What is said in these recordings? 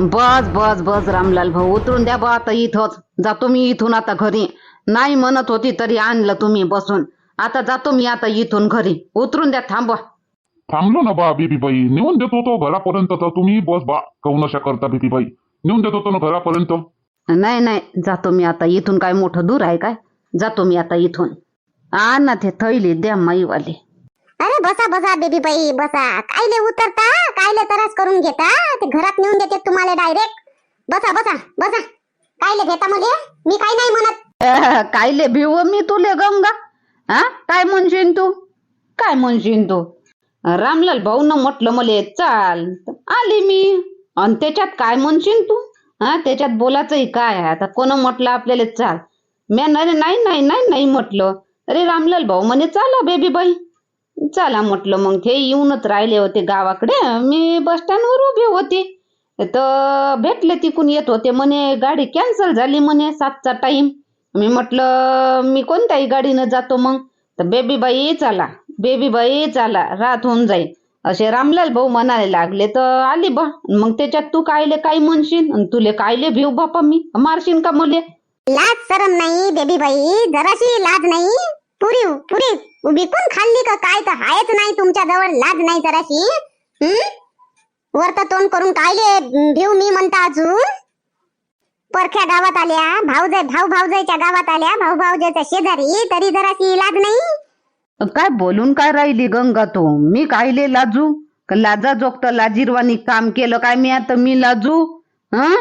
बस बस बस रामलाल भाऊ उतरून द्या बा आता इथंच. जातो मी इथून आता घरी. नाही म्हणत होती तरी आणलं तुम्ही बसून. आता जातो मी आता इथून घरी. उतरून द्या थांबवा. थांबलो ना बा बेबीबाई. नेऊन देतो तो घरापर्यंत तर तुम्ही बस बा कौनशा करता बेबीबाई. नेऊन देतो तो ना घरापर्यंत? नाही नाही. जातो मी आता इथून. काय मोठं दूर आहे काय? जातो मी आता इथून. आ ना ते थैली द्या माईवाले. अरे बसा बसा बेबी बाई बसा कायले उतरता? कायले त्रास करून घेता? ते घरात नेऊन देते तुम्हाला डायरेक्ट बसा बसा बसा. कायले घेता मध्ये मी काय नाही म्हणत. कायले भिव मी तुले गंगा. हा? काय म्हणशील तू? काय म्हणशील तू? रामलाल भाऊ न म्हटलं मले चाल आली मी. आणि त्याच्यात काय म्हणशील तू? हा? त्याच्यात बोलायचंही काय? आता कोण म्हटलं आपल्याला चाल. म्या नाही नाही नाही नाही नाही म्हटलं. अरे रामलाल भाऊ म्हणे चाला बेबी बाई चला म्हटलं मग ते येऊनच राहिले होते गावाकडे. मी बस स्टँडवर उभे होते. तर भेटले तिकून येत होते. म्हणे गाडी कॅन्सल झाली म्हणे सातचा टाइम मी म्हटलं मी कोणत्याही गाडीनं जातो मग? तर बेबी बाई चला. बेबी बाई चला. रात होऊन जाईल. असे रामलाल भाऊ म्हणायला लागले तर आली बा. मग त्याच्यात तू कायले काय म्हणशील? आणि तुले कायले भिव बापा मी? मारशील का मले? लाज सरम नाही बेबी बाई. जराशी लाज नाही. पुरी पुरी विकून खाल्ली का काय तर हायच नाही तुमच्या जवळ लाज नाही जराशी? हं? वरत तोंड करून कायले भिव मी म्हणता अजून. परख्या गावात आल्या भाऊजाई भाऊ भाऊजाईच्या गावात आल्या भाऊ भाऊजाईच्या शेजारी तरी जराशी लाज नाही? काय बोलून काय राहिली गंगा तू? मी कायले लाजू? लाजा जोगत लाजीरवानी काम केलं काय मी आता मी लाजू? हं?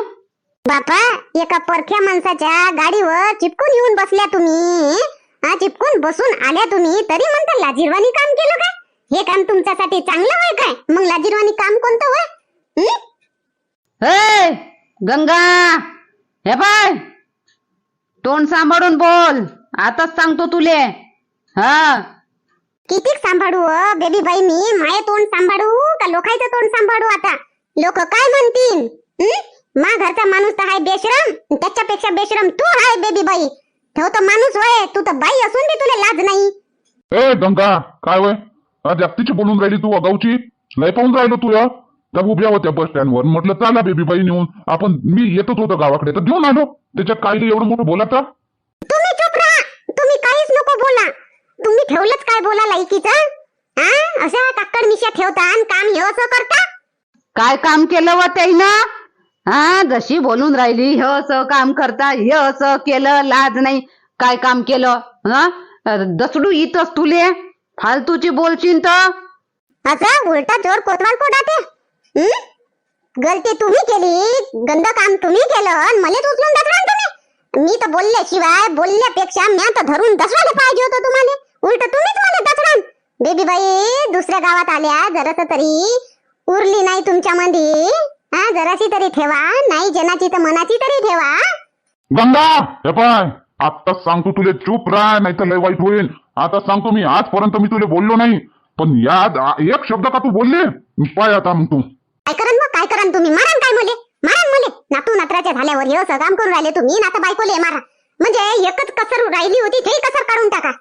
बापा एका परख्या माणसाच्या गाडीवर चिपकून येऊन बसल्या तुम्ही. हा चिपकून बसून आल्या तुम्ही तरी म्हणता लाजीरवाणी काम केलं काय? हे काम तुमच्यासाठी चांगलं होय काय? मग लाजीरवाणी काम कोणतं होय? हं? हे गंगा हे बाय तोंड सांभाळून बोल आताच सांगतो तुले. हा. कितीक सांभाळू अ, बेबी बाई मी? माये तोंड सांभाळू का लोकांचं तोंड सांभाळू आता? लोक काय म्हणतील? हं? मा घरचा माणूस तर हाय बेशरम त्याच्यापेक्षा बेशरम तू हाय बेबी बाई. ठेव तर माणूस होय तू तर बाई असून बी तुला लाज नाही. ए गंगा काय वय? हा, जास्तीची बोलून राहिली तू अगाऊची? लय पाहून राहिलो तू या. त्या उभ्या होत्या बस स्टँडवर म्हटलं चला बेबीबाई नेऊन. आपण मी येतच होतो गावाकडे. तर घेऊन आलो. त्याच्यात काय एवढं मोठं बोलाता तुम्ही चुप राहा. तुम्ही काहीच नको बोला. तुम्ही ठेवलंच काय बोला लायकीचं? हा? अशा काकड मिशा ठेवता आणि काम हे असं करता? काय काम केलं व त्याईनं? हा जशी बोलून राहिली हे असं काम करता हे असं केलं लाज नाही. काय काम केलं? हा? दसडू इथंच तुले. फालतूची बोलशील तर. असं उलटा जोर कोतवाल कोडाते गलती तुम्ही केली गंद काम तुम्ही केलं मला उचलून दसरा तुम्ही. मी तर बोलल्याशिवाय बोलल्यापेक्षा मी तर धरून दसरायला पाहिजे होतं तुम्हाला. उलट तुम्हीच मला दसरान बेबी बाई दुसऱ्या गावात आल्या जरास तरी उरली नाही तुमच्या मध्ये हा जराशी तरी ठेवा नाही जनाची तर मनाची तरी ठेवा. गंगा हे पाय आत्ताच सांगतो तुले चूप राह नाही तर लय वाईट होईल. आता सांगतो मी आजपर्यंत मी तुला बोललो नाही. पण या एक शब्द का तू बोलले? पाय आता मग तू काय करन मग? काय करन तुम्ही? मारान काय मले? मारान मले? नातू नात्राच्या झाल्यावर हे असं काम करून राहिले तुम्ही नाता बायकोले मारा. म्हणजे एकच कसर राहिली होती ते कसर काढून टाका.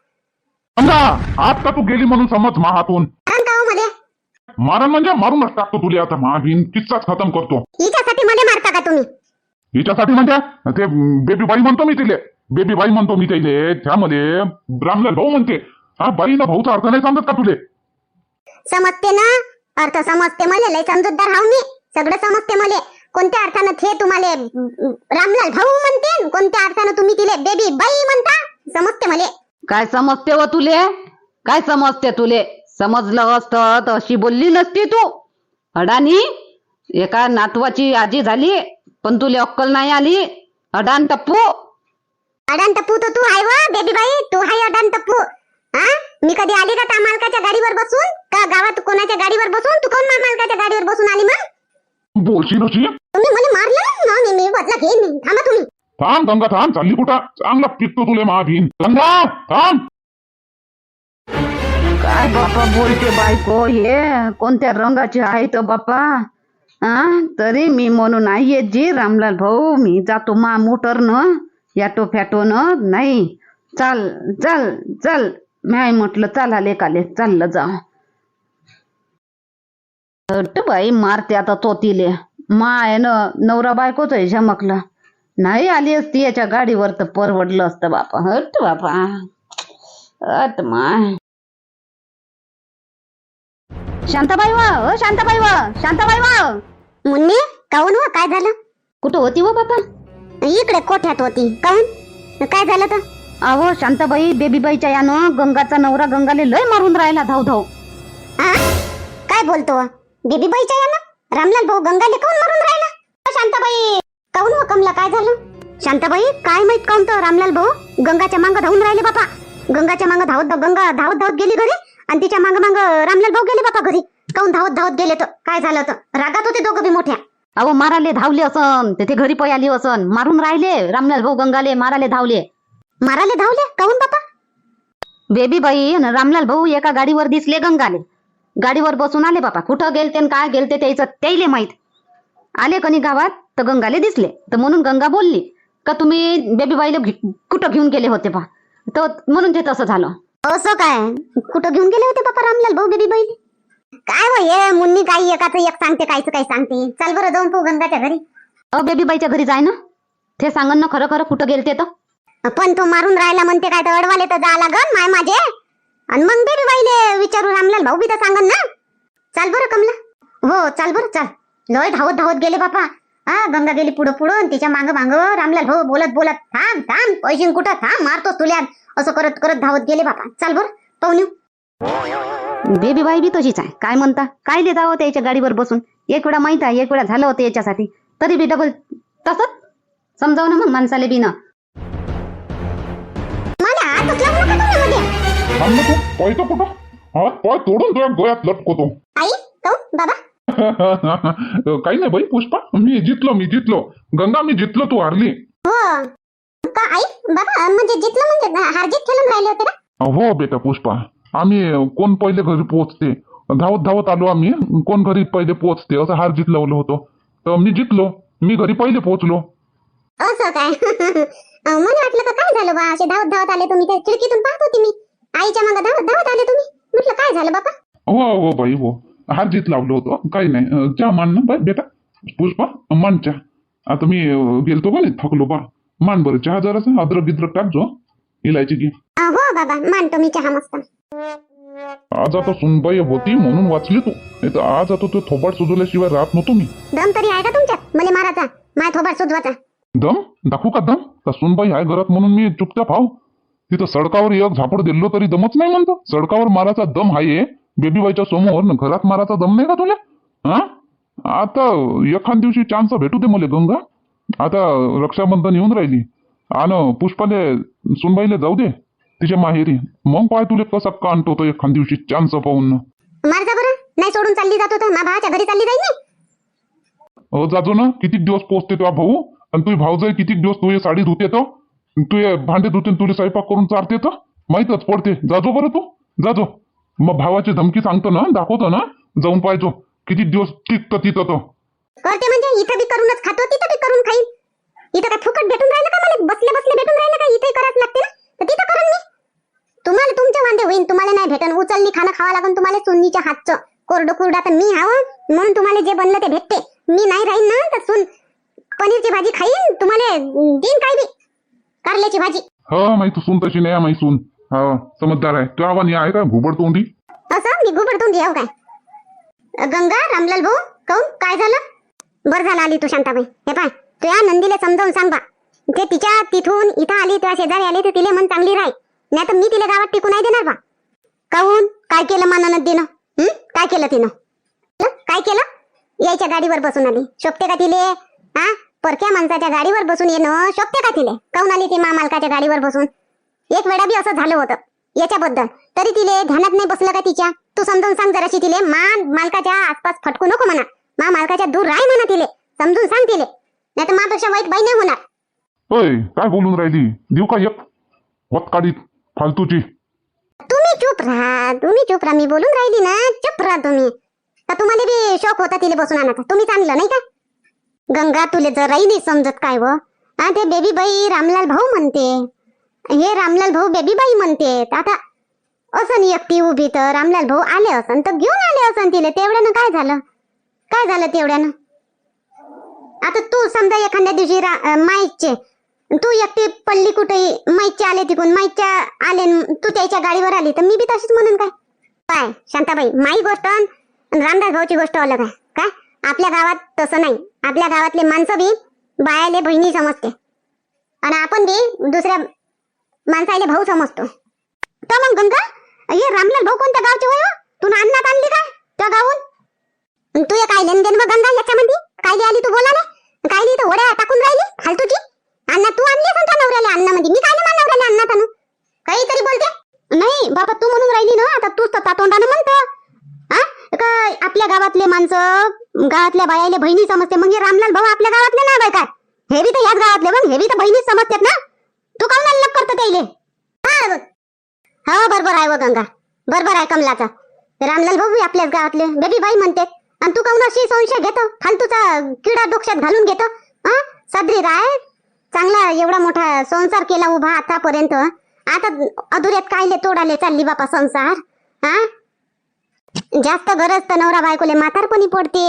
गंगा आता तू गेली म्हणून समज मा हातून कारण का हो मारण म्हणजे मारूनच टाकतो तुला आता. महाभीन किस्साच खतम करतो. हिच्यासाठी मध्ये मारता का तुम्ही? हिच्यासाठी म्हणजे? ते बेबी बाई म्हणतो मी तिले. बेबी बाई म्हणतो मी तिले. त्यामध्ये रामलाल भाऊ म्हणते. हा बाई ना भाऊचा अर्थ नाही समजत का तुले? समजते ना? अर्थ समजते मले. लय समजूतदार हाव मी. सगळं समजते मले. कोणत्या अर्थानं ते तुम्हाला? रामलाल भाऊ म्हणते. कोणत्या अर्थानं तुम्ही तिले बेबी बाई म्हणता? समजते मले. काय समजते व तुले? काय समजते तुले? समजलं असतं तर अशी बोलली नसती तू. अडाणी एका नातवाची आजी झाली पण तुले अक्कल नाही आली. अडान टप्पू. अडान टप्पू तर तू आहे व बेबी बाई तू हाय अडान टप्पू. हा मी कधी आली का त्या मालकाच्या गाडीवर बसून? का गावात कोणाच्या गाडीवर बसून? तू कोण मालकाच्या गाडीवर बसून आली मग? बोलशी नशी तुम्ही मला मारलं ना? मी मी बदला घेईन थांबा तुम्ही. थांब गंगा थांब. चालली कुठं? चांगला पिकतो तुले महाभीन गंगा थांब. काय बापा बोलते बायको? हे कोणत्या रंगाची आहे तर बापा? हा तरी मी म्हणून नाही येत जी रामलाल भाऊ मी जातो मा मोटरनं याटो फॅटो न नाही. चाल चल चल. मी म्हटलं चला लेकाले चाललं जा. हट बाई मारते आता तो तिले माय न नवरा बायकोच आहे झमकलं. नाही आली असती याच्या गाडीवर तर परवडलं असतं बापा. हट बापा. हट माय. शांताबाई वा अ शांताबाई वा शांताबाई वा. मुन्नी काऊन व? काय झालं? कुठं होती व बापा? इकडे कोठ्यात होती? काऊन काय झालं तर? अहो शांताबाई बेबीबाईच्या यानं गंगाचा नवरा गंगाले लय मारून राहिला धाव धाव? काय बोलतो? बेबी बाईच्या यानं? रामलाल भाऊ गंगाले काऊन मारून राहिला? अ, शांताबाई काऊन व कमला काय झालं? शांताबाई काय माहीत काऊन तर रामलाल भाऊ गंगाच्या मांग धावून राहिले बापा. गंगाच्या मांग धावत गंगा धावत धावत गेली घरी? आणि तिच्या मांग मांग रामलाल भाऊ गेले बापा घरी. काऊन धावत धावत गेले तर? काय झालं तर? रागात होते दोघं बी मोठ्या. अहो माराले धावले असन. ते ते घरी पयाली असन. मारून राहिले. रामलाल भाऊ गंगाले माराले धावले. माराले धावले? काऊन बापा? बेबीबाई आणि रामलाल भाऊ एका गाडीवर दिसले गंगाले. गाडीवर बसून आले बापा. कुठं गेलते काय गेलते त्याचं त्याईले माहीत. आले कनी गावात तर गंगाले दिसले. तर म्हणून गंगा बोलली का तुम्ही बेबीबाईला कुठं घेऊन गेले होते पा तर म्हणून ते तसं झालं. असं काय? कुठं घेऊन गेले होते बापा रामलाल भाऊ बेबी बाई काय हो हे? मुन्नी काही एकाच एक सांगते काहीच काही सांगते. चल बरं जाऊन तू गंगाच्या घरी. अ बेबीबाईच्या घरी जाय ना? ते सांगन ना खरं खरं कुठं गेलते तर. पण तो मारून राहिला म्हणते काय तर अडवाले तर जा लागन माय माझे आणि मग बेबी बाईले विचारू रामलाल भाऊ बी तर सांगन ना. चाल बरं कमला. हो चाल बरं चाल. लय धावत धावत गेले बापा. हा गंगा गेली पुढं पुढं तिच्या मांग मांग रामलाल भाऊ बोलत बोलत थांब थांब पैसे कुठं? थांब मारतोस तुल्या असं करत करत धावत गेले बापा. चाल बरं पाहून येऊ. बेबीबाई बी तशीच आहे. काय म्हणता? काय देत आहो त्याच्या गाडीवर बसून? एक वेळा माहीत आहे एक वेळा झालं होतं याच्यासाठी. तरी बी डबल तसंच? समजाव ना मग माणसाले बी ना. मला हात उचला नका तुम्ही मध्ये थांब ना तू. पाय तर कुठं? हा पाय तोडून तुझ्या गळ्यात लटकवतो. आई काऊ बाबा. काही नाही बाई पुष्पा मी जितलो मी जितलो. गंगा मी जितलो तू हारली. हो. का आई? बाबा म्हणजे जितलं म्हणजे हारजीत खेळून राहिले होते ना हो बेटा पुष्पा. आम्ही कोण पहिले घरी पोहोचते? धावत धावत आलो आम्ही. कोण घरी पहिले पोहोचते? असं हार जीत लावलं होतं. तर मी जितलो मी घरी पहिले पोहोचलो. असं काय? मला वाटलं का काय झालं बा? असे धावत धावत आले तुम्ही. त्या खिडकीतून पाहत होती मी. आईच्या मागे धावत धावत आले तुम्ही. म्हटलं काय झालं बाबा? हो हो बाई हो. हार जीत लावलं होतं. काही नाही. चहा मान ना बाई बेटा. पुष्पा मान चहा. आता मी गेलतो का नाही? थकलो बा. मान बरं चहा जरासा अद्रक गिद्रक टाकजो. इलायची घे हो बाबा मानतो मी चहा मस्त. आज आता सुनबाई होती म्हणून वाचली तू. नाही तर आज आता तू थोबाड सुजवल्याशिवाय राहत नव्हतो मी. दम तरी आहे का तुमच्यात? मला माराचा माय थोबाड सुधवाचा दम? दाखवू का दम? का सुनबाई आहे घरात म्हणून मी चुपचाप हाव? तिथं सडकावर एक झापड दिलो तरी दमच नाही म्हणतो. सडकावर माराचा दम आहे बेबीबाईच्या समोर न घरात माराचा दम नाही का तुला? हा आता एखाद दिवशी चान्स भेटू दे मला गंगा. आता रक्षाबंधन येऊन राहिली. आणि पुष्पाले सुनबाईले जाऊ दे तिच्या माहेरी. मग पाय तुले कसा कांटतो तो एखाद दिवशी चान्स पाहून. बरं. नाही सोडून चालली जात भावाच्या घरी चालली जाईल अहो जाजो ना किती दिवस पोचते तुझा भाऊ? आणि तुझी भाऊजाई किती दिवस तुझे साडी धुते तो? तुझे भांडे धुते तुला स्वयंपाक करून चारते तर माहीतच पडते. जाजो बरं तू? जाजो. मग भावाची धमकी सांगतो ना दाखवतो ना. जाऊन पाहिजो किती दिवस टिकतं तिथं तो? करते म्हणजे? इथं बी करूनच खातो तिथं बी करून खाईन इथं काय फुकट भेटून राहिलं का मला बसले बसले भेटून राहिलं का इथे करावं लागते ना तर तिथं करून मी तुम्हाला तुमच्या वांदे होईन तुम्हाला नाही भेटन उचलली खाणं खावा लागून तुम्हाला सोनीच्या हातचं. कोरडं कुरडा तर मी हवं? म्हणून तुम्हाला जे बनलं ते भेटते. मी नाही राहीन ना तर सुन पनीरची भाजी खाईन? तुम्हाला देईन काय बी कारल्याची भाजी. हा माही सून तशी नाही माही सून. हा समजदार आहे. तुझ्या आवानी आहे का घुबड तोंडी. असं? मी गुबडतून येऊ काय? अ, गंगा रामलाल भाऊ काऊन काय झालं? बरं झालं आली तू शांताबाई. हे पाय तुझ्या नंदीला समजावून सांग बा ते तिच्या तिथून इथं आली तुझ्या शेजारी आली तर तिले मन चांगली राहील नाही तर मी तिला गावात टिकू नाही देणार बा. काऊन काय केलं मा तिनं? हम्म काय केलं तिनं? काय केलं? यायच्या गाडीवर बसून आली. शोभते का तिले? हा? परक्या माणसाच्या गाडीवर बसून येणं शोभते का तिले? काऊन आली ती मालकाच्या गाडीवर बसून? एक वेळा बी असं झालं होतं याच्याबद्दल. तरी तिले ध्यानात नाही बसलं का तिच्या? तू समजून सांग जराशी तिले. मा मालकाच्या आसपास फटकू नको म्हणा. मा मालकाच्या दूर राह म्हणा तिले. समजून सांग तिले. नाही तर मापेक्षा वाईट बाई नाही होणार. काय बोलून राहिली? देऊ का एक? फालतूची. चुप राहा. तुम्ही चुप राहा. मी बोलून राहिली ना. चुप राहा तुम्ही. तर तुम्हाला बी शौक होता तिले बसून आणायचा. तुम्ही आणलं नाही का? गंगा तुले जराही नाही समजत काय व? हा ते बेबी बाई रामलाल भाऊ म्हणते. हे रामलाल भाऊ बेबी बाई म्हणते. आता असं एकटी उभी तर रामलाल भाऊ आले असन तर घेऊन आले असन तिले. तेवढ्यानं काय झालं? काय झालं तेवढ्यानं? आता तू समजा एखाद्या दिवशी रा- अं, तू एकटी पडली कुठेही? माईच्या आले तिकून. माईच्या आले तू त्याच्या गाडीवर आली. तर मी बी तशीच म्हणून काय? काय शांताबाई? माई गोष्ट अन रामदास भाऊची गोष्ट अलग आहे. काय? आपल्या गावात तसं नाही. आपल्या गावातले माणसं बी बायाले बहिणी समजते. आणि आपण बी दुसऱ्या माणसाले भाऊ समजतो. तर मग गंगा हे रामलाल भाऊ कोणत्या गावचे होय तू अन्नात आणली काय त्या गावून? तू हे काय लेन देन मग गंगा याच्यामध्ये काय आली तू बोलाले काय तर ओढ्या टाकून राहिली? फालतूची? अन्न तू आणली असं त्या नवऱ्याला? म्हणजे मी काय नाही नवऱ्याला अन्नात आणू काहीतरी बोलते? नाही बाबा तू म्हणून राहिली ना आता तूच तर तोंडानं म्हणतो. काय आपल्या गावातले माणसं गावातल्या बायाले बहिणी समजते? मग हे रामलाल भाऊ आपल्या गावातले ना बाय काय? हे बी तर याच गावातले मग हे बी तर बहिणीच समजतात ना? तू काऊन अलग करतो त्याले हा हो बरोबर आहे व गंगा. बरोबर आहे कमलाचा. रामलाल भाऊ आपल्याच गावातले. बेबी बाई म्हणते. आणि तू काऊन अशी संशय घेतो? फालतूचा किडा डोक्यात घालून घेतो? हा सदरी राय चांगला एवढा मोठा संसार केला उभा आतापर्यंत. आता अधुऱ्यात कायले तोडाले चालली बापा संसार? हा जास्त गरज तर नवरा बायकोले म्हातारपणी पडते.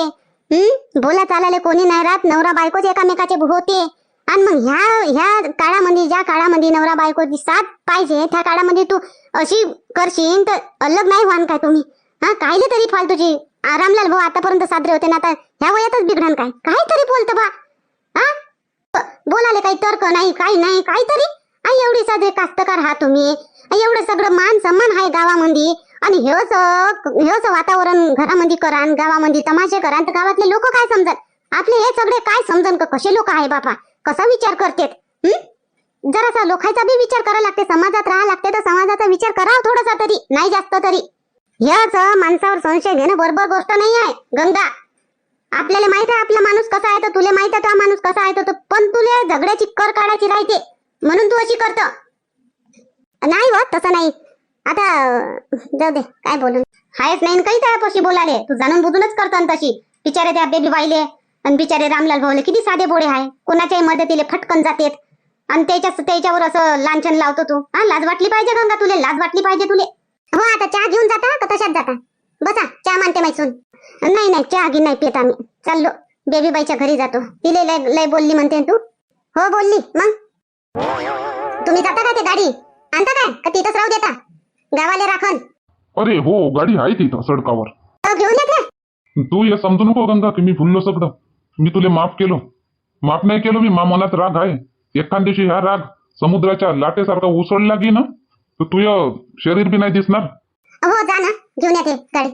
हम्म बोला चालाले कोणी नाही राहत नवरा बायकोच एकामेकाचे होते. आणि मग ह्या ह्या काळामध्ये ज्या काळामध्ये नवरा बायकोची साथ पाहिजे त्या काळामध्ये तू अशी करशील तर अलग नाही व्हान काय तुम्ही? हा? कायले तरी फालतूची रामलाल भाऊ आतापर्यंत साजरे होते ना आता ह्या वयातच बिघडण काय? काहीतरी बोलतं बा. बोलाले काही तर्क नाही काही नाही काहीतरी? आई एवढी साधे कास्तकार हा तुम्ही. एवढं सगळं मान सन्मान आहे गावामध्ये. आणि हेच हेच वातावरण घरामध्ये करान गावामध्ये तमाशे करान तर गावातले लोक काय समजत? आपले हे सगळे काय समजन का कसे लोक आहे बापा? कसा विचार करतेत? जरासा लोकांचा बी विचार करा लागते समाजात राहा लागते तर समाजाचा विचार करा थोडासा तरी नाही जास्त तरी. हेच माणसावर संशय घेणं बरोबर गोष्ट नाही आहे. गंगा आपल्याला माहीत आहे आपला माणूस कसा आहे तर तुला माहीत आहे तो माणूस कसा आहे तर तो- पण तुला झगड्याची कर काढायची राहते. म्हणून तू अशी करत. नाही व तसं नाही. आता जाऊ दे काय बोलून हायच नाही काही त्यापाशी बोलाले तू जाणून बुजूनच करतो तशी. बिचारे त्या बेबी बाईले आणि बिचारे रामलाल भाऊले. किती साधे बोडे आहे कोणाच्याही मदतीले फटकन जातेत. आणि त्याच्या त्याच्यावर असं लांछन लावतो तू. हा लाज वाटली पाहिजे गंगा तुले? लाज वाटली पाहिजे तुले? हो आता चहा घेऊन जाता का? तशाच जाता? बसा चहा मानते मैसून नाही नाही चहा घे नाही पित आम्ही. चाललो. बेबी बाईच्या घरी जातो. तिले लय लय बोलली म्हणते तू. हो बोलली. मग? तुम्ही जाता का ते गाडी? आणता काय? का तिथंच राहू देता? गावाले राखण. अरे हो गाडी आहे तिथं सडकावर. अहो, घेऊन येत ना. तू हे समजू नको गंगा की मी भुललो सगळं मी तुले माफ केलो. माफ नाही केलो मी मा मनात राग आहे. एखाद दिवशी हा राग समुद्राच्या लाटेसारखा उसळला की ना तर तुझं शरीर बी नाही दिसणार. हो जा ना. घेऊन येते गाडी.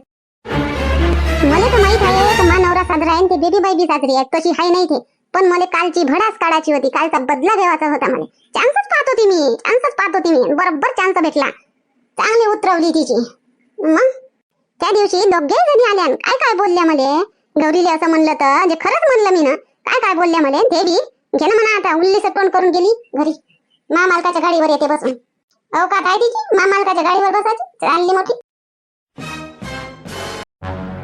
मला तर माहीत आहे का मा नवरा साजरा आहे ती बेबी बाई बी साजरी आहे. कशी हाय नाही ते. पण मला कालची भडास काढायची होती. कालचा बदला घ्यायचा होता मला. चान्सच पाहत होती मी. चान्सच पाहत होती मी. बरोबर चान्स भेटला. चांगली उतरवली तिची. मग? त्या दिवशी दोघे जणी आल्या. काय काय बोलल्या मला? गौरीले असं म्हणलं तर जे खरंच म्हणलं मी ना काय काय बोलल्या मला? ते बी म्हणा आता. उल्ली तोंड करून गेली घरी. मा मालकाच्या गाडीवर येते बसून. अहो का काय तिची? मा मालकाच्या गाडीवर बसायची? चालली मोठी.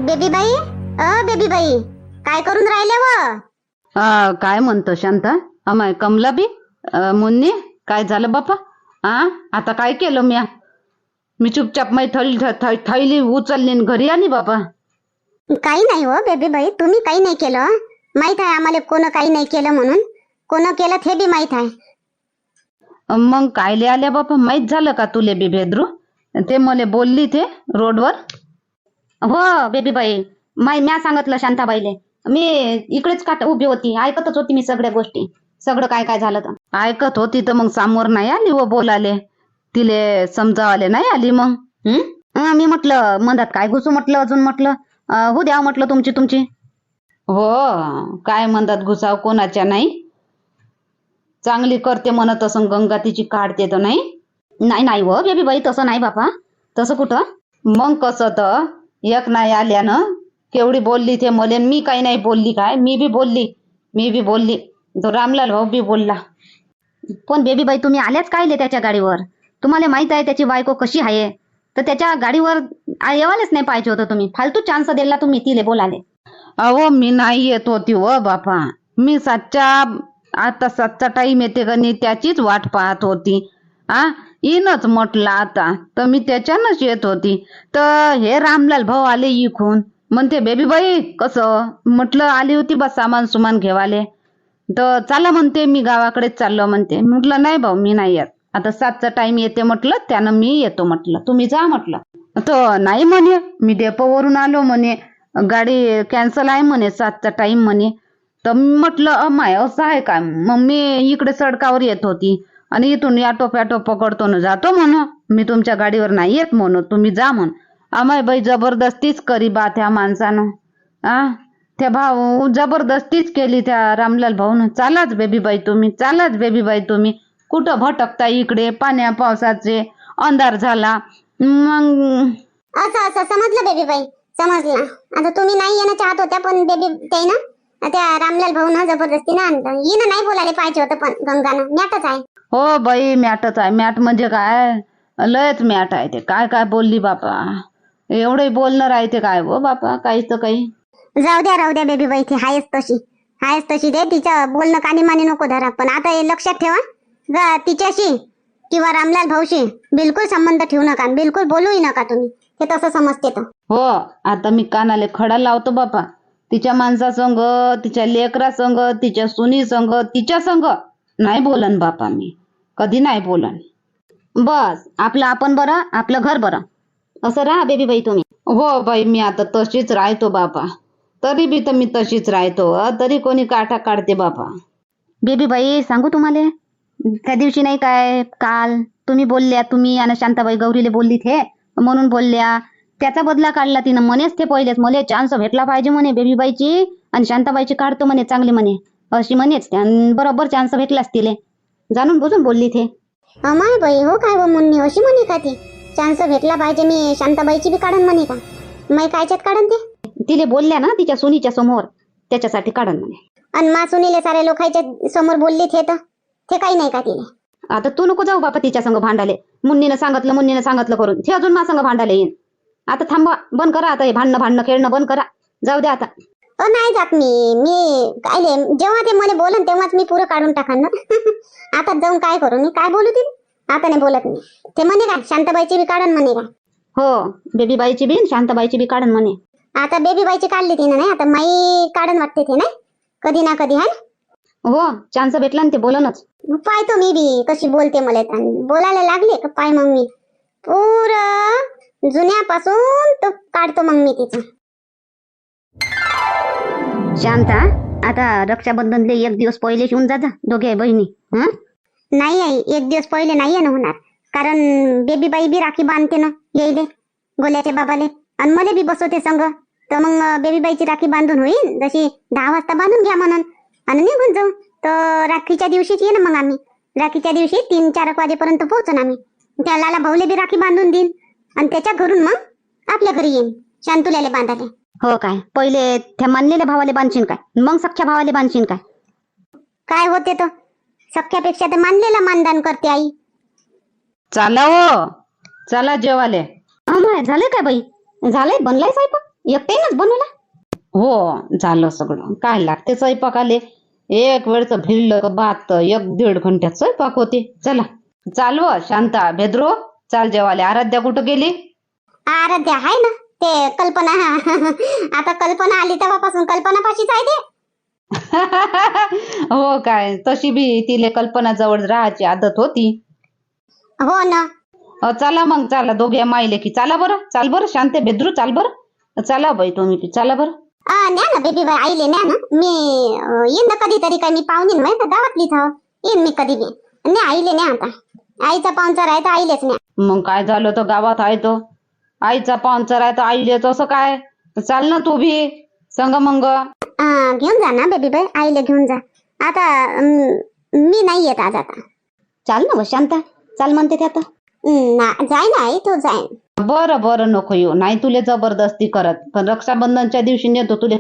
बेबी बाई अ बेबी बाई काय करून राहिले व? आ, काय म्हणतो शांता? अमाय कमला बी? अ, मुन्नी काय झालं बापा? आ आता काय केलं म्या? मी चुपचाप मै थैली थै- थैली उचलली न घरी आली बापा. काही नाही हो बेबी बाई तुम्ही काही नाही केलं. माहीत आहे आम्हाला कोण काही नाही केलं म्हणून. कोण केलं ते बी माहीत आहे. मग कायले आल्या बापा? माहीत झालं का तुले बी भेद्रू? ते मले बोलली ते रोडवर. हो बेबी बाई माय म्या सांगितलं शांताबाईले. मी इकडेच काट उभी होती. ऐकतच होती मी सगळ्या गोष्टी. सगळं काय काय झालं तर. ऐकत होती तर मग समोर नाही आली व बोलाले. तिले समजावाले नाही आली मग? मी म्हटलं मधात काय घुसू म्हटलं अजून म्हटलं? हो द्या म्हटलं तुमची तुमची. हो काय म्हणतात घुसाव कोणाच्या नाही? चांगली करते म्हणत असं गंगा तिची काढते तर नाही? नाही नाही व बेबी बाई तसं नाही बापा. तसं कुठं? मग कसं तर? एक नाही आल्यानं केवढी बोलली ते मले मी काही नाही बोलली काय? मी बी बोलली मी बी बोलली. तो रामलाल भाऊ बी बोलला. पण बेबी बाई तुम्ही आल्याच काय त्याच्या गाडीवर? तुम्हाला माहीत आहे त्याची बायको कशी आहे? तर त्याच्या गाडीवर येवायलाच नाही पाहिजे होतं तुम्ही. फालतू चान्स दिला तुम्ही तिले बोलाले अहो मी नाही येत होती व बापा. मी सातच्या आता सातचा टाइम येते का नाही त्याचीच वाट पाहत होती. आ? येईनच म्हटलं आता. तर मी त्याच्यानंच येत होती. तर हे रामलाल भाऊ आले इकून. म्हणते बेबी बाई कसं? म्हटलं आली होती बस सामान सुमान घेवाले. तर चला म्हणते मी गावाकडेच चाललो म्हणते. म्हटलं नाही भाऊ मी नाही येत. आता सातचा टाइम येते म्हटलं त्यानं मी येतो म्हटलं. तुम्ही जा म्हटलं. तर नाही म्हणे मी डेपोवरून आलो म्हणे. गाडी कॅन्सल आहे म्हणे सातचा टाइम म्हणे. तर म्हटलं अमाय असं आहे काय मग मी इकडे सडकावर येत होती. आणि इथून या टोप्याटो पकडतो ना जातो म्हणू मी तुमच्या गाडीवर नाही येत म्हणू तुम्ही जा म्हण अमाय बाई जबरदस्तीच करी बा त्या माणसानं. आ? त्या भाऊ जबरदस्तीच केली त्या रामलाल भाऊन. चालाच बेबीबाई तुम्ही. चालाच बेबीबाई तुम्ही. कुठं भटकता इकडे? पाण्या पावसाचे अंधार झाला. मग असं असं. समजलं बेबी बाई. समजलं. आता तुम्ही नाही येणं चाहत होत्या पण बेबी ते ना त्या रामलाल भाऊ ना आणलं. येणं नाही बोलायला पाहिजे होतं पण गंगानं. मॅटच आहे. हो बाई मॅटच आहे. मॅट म्हणजे काय? लयच मॅट आहे ते. काय काय बोलली बापा? एवढे बोलणं राहते काय हो बापा? काहीच तर काही. जाऊ द्या राहू द्या बेबी बाई ती आहेच तशी. आहेच तशी दे. तिचं बोलणं कानी मानी नको धरा. पण आता हे लक्षात ठेवा. तिच्याशी किंवा रामलाल भाऊशी बिलकुल संबंध ठेवू नका बिलकुल बोलूही नका तुम्ही. हे तसं समजते तर. हो आता मी कानाले खडा लावतो बापा. तिच्या माणसासंग तिच्या लेकरा संग तिच्या सुनी संग तिच्या संग नाही बोलन बापा मी कधी नाही बोलन. बस आपलं आपण बरं आपलं घर बरं. असं राहा बेबी बाई तुम्ही. हो बाई मी आता तशीच राहतो बापा तरी बी तर मी तशीच राहतो तरी कोणी काटा काढते बापा बेबी बाई सांगू तुम्हाला? त्या दिवशी नाही काय काल तुम्ही बोलल्या तुम्ही आणि शांताबाई गौरीले बोलली थे म्हणून बोलल्या. त्याचा बदला काढला तिनं मनेच ते पहिलेच. मला चान्स भेटला पाहिजे म्हणे बेबीबाईची आणि शांताबाईची काढतो म्हणे चांगली म्हणे. अशी म्हणेच. बरोबर चान्स भेटलाच तिले जाणून बुजून बोलली थे अमाय बाई हो काय मुन्नी? अशी म्हणे का ती? चान्स भेटला पाहिजे मी शांताबाईची बी काढन म्हणे का? मै कायच्यात काढन ते? तिले बोलल्या ना तिच्या सुनीच्या समोर. त्याच्यासाठी काढन म्हणे. आणि मा सुनीले सारे लोकांच्या समोर बोलले थे तर? ते काही नाही का तिने आता तू नको जाऊ बापा तिच्या संग भांडाले मुन्नीनं सांगितलं मुन्नीनं सांगितलं करून. ते अजून मा संग भांडाले येईन. आता थांबा बंद करा आता हे भांडणं भांडणं खेळणं बंद करा. जाऊ द्या आता. अ नाही जात मी. मी काय जेव्हा ते मला बोलन तेव्हाच मी पुरं काढून टाकान ना. आता जाऊन काय करू मी? काय बोलू तिने आता नाही बोलत मी. ते म्हणे काय शांताबाईची बी काढन म्हणे काय हो बेबीबाईची बी शांताबाईची बी काढन म्हणे. आता बेबी बाईची काढली तिनं नाही? आता माई काढन वाटते ते नाही? कधी ना कधी हाय हो चान्स भेटला ना ते बोलनच. पाहतो मी बी कशी बोलते मला. बोलायला लागले का? पाय मग मी पुर जुन्यापासून तो काढतो मग मी तिचं. शांता आता रक्षाबंधनले एक दिवस पहिले येऊन जा दोघे बहिणी हं? नाही आई एक दिवस पहिले नाहीये ना होणार. कारण बेबी बाई बी राखी बांधते ना येईले गोल्याच्या बाबाले. आणि मला बी बसवते संग. तर मग बेबी बाईची राखी बांधून होईल जशी दहा वाजता बांधून घ्या म्हणून. आणि निघून जाऊ. तर राखीच्या दिवशीच ये ना मग आम्ही. राखीच्या दिवशी तीन चार एक वाजेपर्यंत पोहोचून आम्ही. त्या लाला भाऊले बी राखी बांधून देईन. आणि त्याच्या घरून मग आपल्या घरी येईन शांतुल्याले बांधाले हो काय? पहिले त्या मानलेल्या भावाले बांधशील काय? मग सख्या भावाले बांधशील काय? काय होते तर सख्यापेक्षा तर मानलेला मानदान करते आई. चला हो. चला जेवाले. झाले काय बाई? झालंय? बनलाय स्वयंपाक? एकट्यानंच बनवला हो झालं सगळं. काय लागते स्वयंपाकाले? एक वेळचं भिडलं बात एक दीड घंट्यात स्वयंपाक होते. चला. चालव शांता भेद्रो. चाल जेवाले. आराध्या कुठं गेली? आराध्या आहे ना. ते कल्पना आता कल्पना आली तेव्हापासून कल्पना पाशीच आहे ते. हो काय तशी बी तिले कल्पना जवळ राहायची आदत होती. हो ना. अ, चला मग चला दोघे मायले की चला बरं चाल बरं शांते भेद्रू चाल बरं. चला बाई तुम्ही बी, चला बरं. आ, न्या ना बेबी बाई आईले न्या ना. मी अं, येईन ना कधीतरी काय मी पाहुणे नाही तर. गावातलीच येईन मी कधी बी. न्या आईले न्या आता. आईचा पाहुणचार आहे तर आईलेच न्या. मग काय झालं तर गावात आहे तो. आईचा पाहुणचार आहे तर आईले तसं काय? चाल ना तू भी संग मंग. घेऊन जा ना बेबी बाई आईले घेऊन जा. आता अं, मी नाही येत आज आता. चाल ना व शांता. चाल म्हणते ते आता. ना जाय ना आई तू जाय. बरं बरं नको येऊ. नाही तुले जबरदस्ती करत. पण रक्षाबंधनच्या दिवशी नेतो तुले.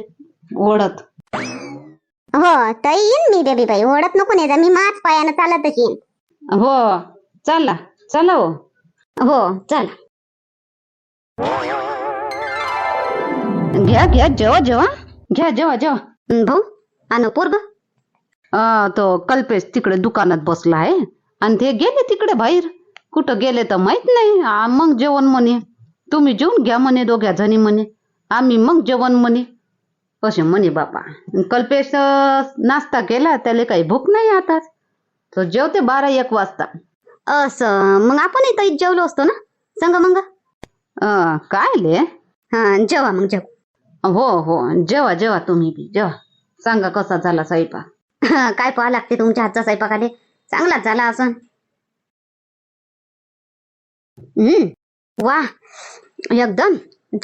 ओढत. हो तर येईन मी बेबी बाई ओढत नको नाही जा. मी माच पायानं चालतच येईन. हो. चला. चला हो हो चला. घ्या घ्या जेवा जेवा. घ्या जेवा जेवा. भाऊ आणि पोरग. तो कल्पेश तिकडे दुकानात बसला आहे. आणि ते गेले तिकडे बाहेर. कुठं गेले तर माहीत नाही. मग जेवण म्हणे. तुम्ही जेवून घ्या म्हणे दोघ्या जणी म्हणे. आम्ही मग जेवण म्हणे. कसे म्हणे बापा. कल्पेश नाश्ता केला. त्याला काही भूक नाही आता. तो जेवते बारा एक वाजता. असं. मग आपण इथं जेवलो असतो ना? सांग मग. अं, काय ले हा जेवा मग जेव. हो हो. जेवा जेवा तुम्ही बी जेवा. सांगा कसा झाला स्वयंपाक? काय पाहा लागते तुमच्या हातचा स्वयंपाकाले? चांगलाच झाला असं हम्म. वा. एकदम.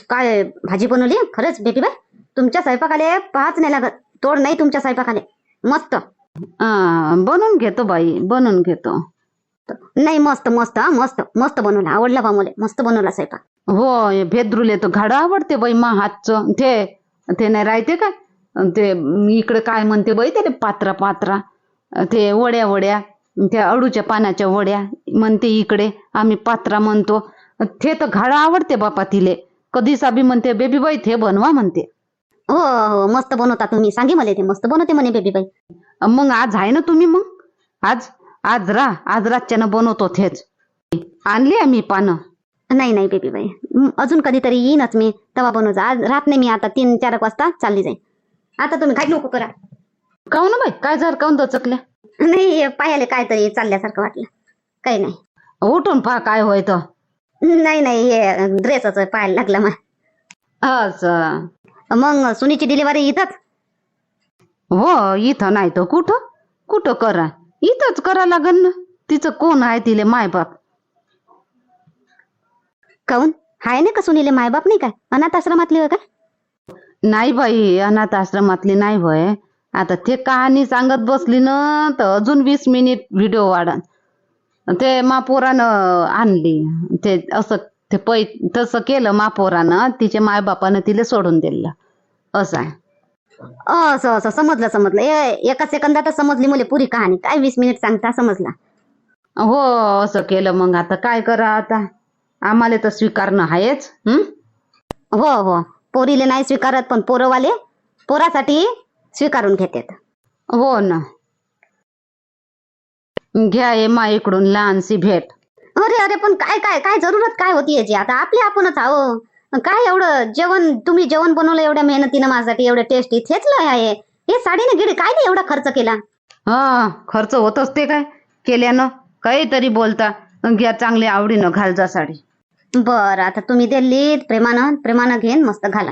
काय भाजी बनवली? खरंच बेबी बाय तुमच्या स्वयंपाकाले पाहाच नाही लागत. तोड नाही तुमच्या स्वयंपाकाले. मस्त. बनवून घेतो बाई बनवून घेतो. नाही मस्त मस्त हा मस्त मस्त बनवला. आवडला बा मला. मस्त बनवला स्वयंपाक. हो भेद्रुले तर घाडं आवडते बाई मा हातचं. ते ते नाही राहते काय? अन ते इकडे काय म्हणते बाई ते पात्रा पात्रा. ते वड्या वड्या. त्या अडूच्या पानाच्या वड्या म्हणते इकडे आम्ही पात्रा म्हणतो. ते तर घाडं आवडते बापा तिले. कधी साबी म्हणते बेबी बाई ते बनवा म्हणते. हो हो मस्त बनवता तुम्ही. सांगे मला ते मस्त बनवते म्हणे बेबी बाई. मग आज आहे ना तुम्ही मग? आज आज रा आज रातच्यानं बनवतो तेच. आणली मी पानं. नाही नाही बेबी बाई. हं, अजून कधीतरी येईनच मी. तेव्हा बनवजा आज राहत नाही मी आता. तीन चार वाजता चालली जाईन. आता तुम्ही काही नको करा. काहून बाई? काय झालं? काहून दचकल्या? नाही पायाले काहीतरी चालल्यासारखं वाटलं. काही नाही. उठून पहा काय होय तर नाही नाही हे ड्रेसच पाहायला लागला मग असं. मग सुनीची डिलिव्हरी इथंच? हो इथं नाही तर कुठं? कुठं करा? इथंच करा लागन ना. तिचं कोण आहे तिले मायबाप? काऊन? हाय ना का सुनीले मायबाप नाही काय अनाथ आश्रमातली होय का? नाही बाई अनाथ आश्रमातली नाही होय. आता ते कहाणी सांगत बसली ना तर अजून वीस मिनिट व्हिडिओ वाढन. ते मापोरानं आणली. ते असं ते पै तसं केलं मापोरानं तिच्या मायबापानं तिला सोडून दिलं. असं आहे. असं असं समजलं समजलं. ए एका सेकंदातच समजली मुले पुरी कहाणी. काय वीस मिनिट सांगता समजला? हो असं केलं मग. आता काय करा आता? आम्हाला तर स्वीकारणं आहेच हं? हो हो. पोरीले नाही स्वीकारत पण पोरवाले पोरासाठी स्वीकारून घेतात. हो ना. घ्या ये इकडून लहानशी भेट. अरे अरे पण काय काय काय जरूरत काय होती याची? आता आपले आपणच आहो. काय एवढं जेवण तुम्ही जेवण बनवलं एवढ्या मेहनतीनं माझ्यासाठी एवढं टेस्टी लय आहे. हे साडीने गिडी काय नाही एवढा खर्च केला? हा खर्च होत असते काय केल्यानं काहीतरी बोलता. घ्या चांगली आवडीनं घाल जा साडी. बरं आता तुम्ही दिल्लीत प्रेमानं प्रेमानं घेईन मस्त घाला.